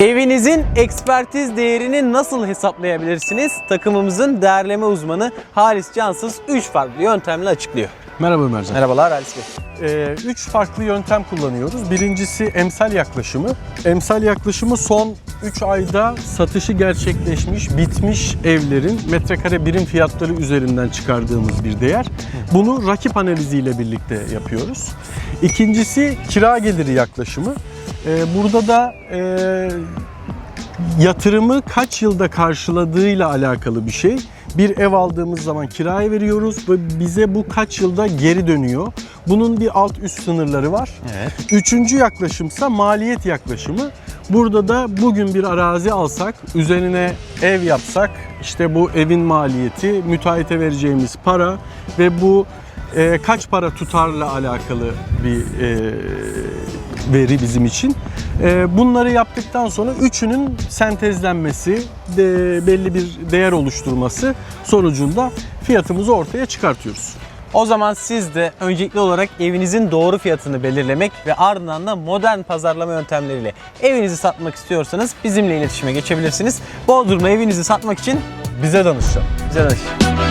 Evinizin ekspertiz değerini nasıl hesaplayabilirsiniz? Takımımızın değerleme uzmanı Halis Cansız 3 farklı yöntemle açıklıyor. Merhaba Ömercan. Merhabalar Halis Bey. Ee, üç farklı yöntem kullanıyoruz. Birincisi emsal yaklaşımı. Emsal yaklaşımı son 3 ayda satışı gerçekleşmiş, bitmiş evlerin metrekare birim fiyatları üzerinden çıkardığımız bir değer. Bunu rakip analiziyle birlikte yapıyoruz. İkincisi kira geliri yaklaşımı. Ee, burada da e, yatırımı kaç yılda karşıladığıyla alakalı bir şey. Bir ev aldığımız zaman kiraya veriyoruz ve bize bu kaç yılda geri dönüyor. Bunun bir alt üst sınırları var. Evet. Üçüncü yaklaşımsa maliyet yaklaşımı. Burada da bugün bir arazi alsak, üzerine ev yapsak, işte bu evin maliyeti, müteahhite vereceğimiz para ve bu e, kaç para tutarla alakalı bir e, veri bizim için. E, bunları yaptıktan sonra üçünün sentezlenmesi, belli bir değer oluşturması sonucunda fiyatımızı ortaya çıkartıyoruz. O zaman siz de öncelikli olarak evinizin doğru fiyatını belirlemek ve ardından da modern pazarlama yöntemleriyle evinizi satmak istiyorsanız bizimle iletişime geçebilirsiniz. Bodrum'da evinizi satmak için Bize danışın. bize danışın.